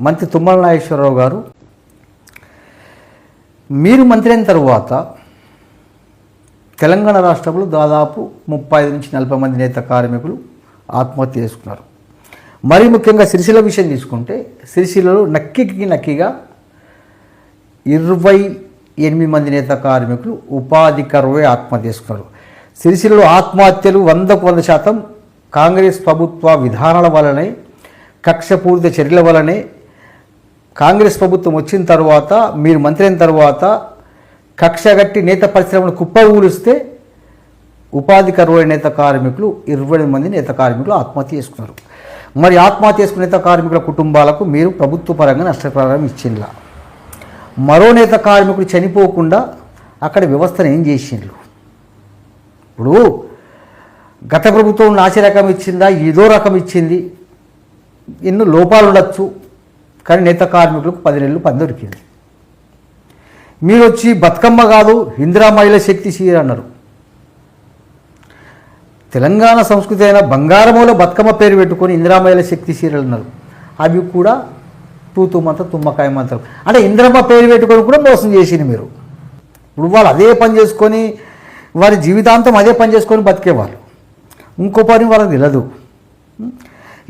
మంత్రి తుమ్మల నాగేశ్వరరావు గారు మీరు మంత్రి అయిన తర్వాత తెలంగాణ రాష్ట్రంలో దాదాపు ముప్పై ఐదు నుంచి నలభై మంది నేత కార్మికులు ఆత్మహత్య చేసుకున్నారు. మరీ ముఖ్యంగా సిరిసిల విషయం తీసుకుంటే సిరిసిలలో నక్కికి నక్కిగా ఇరవై ఎనిమిది మంది నేత కార్మికులు ఉపాధి కరువే ఆత్మహత్య చేసుకున్నారు. సిరిసిలలో ఆత్మహత్యలు వందకు వంద శాతం కాంగ్రెస్ ప్రభుత్వ విధానాల వలనే కక్షపూరిత చర్యల వలనే కాంగ్రెస్ ప్రభుత్వం వచ్చిన తర్వాత మీరు మంత్రి అయిన తర్వాత కక్షగట్టి నేత పరిశ్రమను కుప్ప ఊరిస్తే ఉపాధి కరువైన నేత కార్మికులు ఇరవై మంది నేత కార్మికులు ఆత్మహత్య చేసుకున్నారు. మరి ఆత్మహత్య చేసుకున్న నేత కార్మికుల కుటుంబాలకు మీరు ప్రభుత్వ పరంగా నష్టపరిహారం ఇచ్చిండ్లా? మరో నేత కార్మికుడు చనిపోకుండా అక్కడ వ్యవస్థను ఏం చేసిండ్రు ఇప్పుడు గత ప్రభుత్వం నాసి రకం ఇచ్చిందా? ఏదో రకం ఇచ్చింది. ఎన్నో లోపాలు ఉండొచ్చు కానీ నేత కార్మికులకు పది నెలలు పని దొరికింది. మీరు వచ్చి బతుకమ్మ కాదు ఇందిరా మహిళ శక్తి చీర అన్నారు. తెలంగాణ సంస్కృతి అయిన బంగారములో బతుకమ్మ పేరు పెట్టుకొని ఇందిరా మహిళ శక్తి చీరలు అన్నారు. అవి కూడా తూతు మంత్రం తుమ్మకాయ మంత్రం. అంటే ఇంద్రమ్మ పేరు పెట్టుకొని కూడా మోసం చేసింది మీరు. ఇప్పుడు వాళ్ళు అదే పని చేసుకొని వారి జీవితాంతం అదే పని చేసుకొని బతికేవాళ్ళు. ఇంకో పని వాళ్ళకి తెలియదు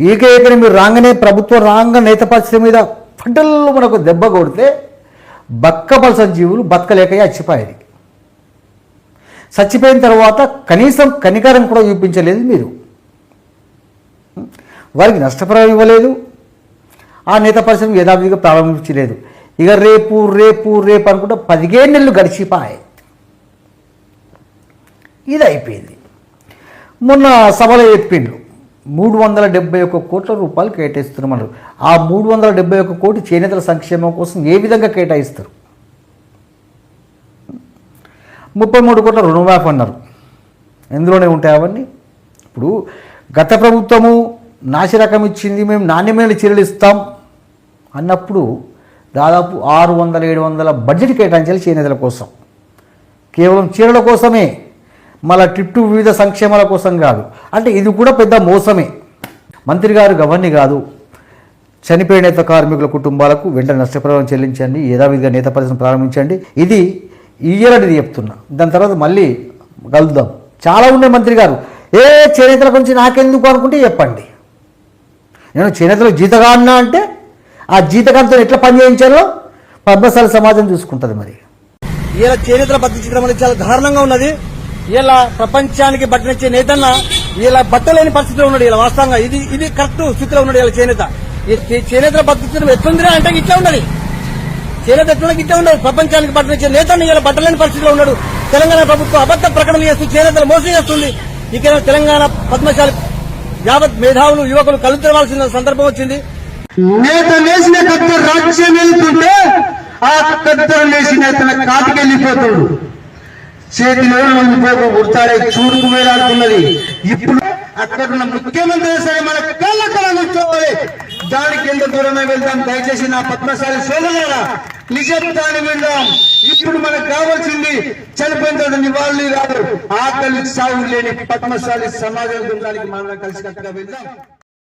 ఏకైకని మీరు రాగానే ప్రభుత్వం రాగా నేత పరిస్థితి మీద పంటల్లో మనకు దెబ్బ కొడితే బక్కపలస జీవులు బతకలేక చచ్చిపోయాయి చచ్చిపోయిన తర్వాత కనీసం కనికరం కూడా చూపించలేదు మీరు. వారికి నష్టపరం ఇవ్వలేదు. ఆ నేత పరిశ్రమ యథావిధిగా ప్రారంభించలేదు. ఇక రేపు రేపు రేపు అనుకుంటే పదిహేను నెలలు గడిచిపోయాయి. ఇది అయిపోయింది మొన్న సభలో చెప్పిండ్రు. మూడు వందల డెబ్బై ఒక్క కోట్ల రూపాయలు కేటాయిస్తున్నామన్నారు. ఆ మూడు వందల డెబ్బై ఒక్క కోటి చేనేతల సంక్షేమం కోసం ఏ విధంగా కేటాయిస్తారు? ముప్పై మూడు కోట్ల రుణమాఫీ అన్నారు. ఎందులోనే ఉంటాయి అవన్నీ? ఇప్పుడు గత ప్రభుత్వము నాసి రకం ఇచ్చింది మేము నాణ్యమైన చర్యలు ఇస్తాం అన్నప్పుడు దాదాపు ఆరు వందల ఏడు వందల బడ్జెట్ కేటాయించాలి చేనేతల కోసం. కేవలం చీరల కోసమే మళ్ళా టిట్టు వివిధ సంక్షేమాల కోసం కాదు. అంటే ఇది కూడా పెద్ద మోసమే. మంత్రి గారు గవర్ని కాదు. చనిపోయిన నేత కార్మికుల కుటుంబాలకు వెంటనే నష్టపరిహారం చెల్లించండి. యథావిధిగా నేత పరిశ్రమ ప్రారంభించండి. ఇది ఇయ్యరని చెప్తున్నా. దాని తర్వాత మళ్ళీ కలుద్దాం. చాలా ఉన్నాయి మంత్రి గారు. ఏ చేనేతల గురించి నాకెందుకు అనుకుంటే చెప్పండి. నేను చేనేతలకు జీతగాడినా అంటే ఆ జీతగాంతో ఎట్లా పని చేయించాలో పద్మశాల సమాజం చూసుకుంటుంది మరి. ఇలా చేనేతల పద్ధతి చిత్రం అనేది చాలా దారుణంగా ఉన్నది. ఇలా ప్రపంచానికి బట్టనిచ్చే నేతన్న ఇలా బట్టలేని పరిస్థితిలో ఉన్నాడు ఇలా వాస్తవంగా. ఇది ఇది కరెక్ట్ స్థితిలో ఉన్నాడు ఇలా చేనేత. ఈ చే- ఎట్లుందిరా అంటే ఇట్లా ఉన్నది. చేనేత ఎట్లా ఇట్లా ఉండదు ప్రపంచానికి బట్టనిచ్చే నేతన్న ఇలా బట్టలేని పరిస్థితిలో ఉన్నాడు. తెలంగాణ ప్రభుత్వం అబద్ద ప్రకటనలు చేస్తూ చేనేతలు మోసం చేస్తుంది ఇక తెలంగాణ పద్మశాలి యావత్ మేధావులు యువకులు కళ్ళు తెరవాల్సిన సందర్భం వచ్చింది. నేత వేసిన కత్త రాజ్యం వెళ్తుంటే ఆ కత్తెర వేసిన కాటికి వెళ్ళిపోతాడు. చేతిలో ఉండిపోక ఉడతాడే చూడుకు వేలాడుతున్నది. ఇప్పుడు అక్కడ ఉన్న ముఖ్యమంత్రి సరే మన కళ్ళ కళ కూర్చోవాలి దానికి ఎంత దూరమే వెళ్దాం? దయచేసి నా పద్మశాలి సోదరులారా నిజత్వాన్ని విందాం. ఇప్పుడు మనకు కావాల్సింది చనిపోయిన నివాళి రాదు. కాదు ఆకలి సాగు లేని పద్మశాలి సమాజం దానికి మనం కలిసి వెళ్దాం.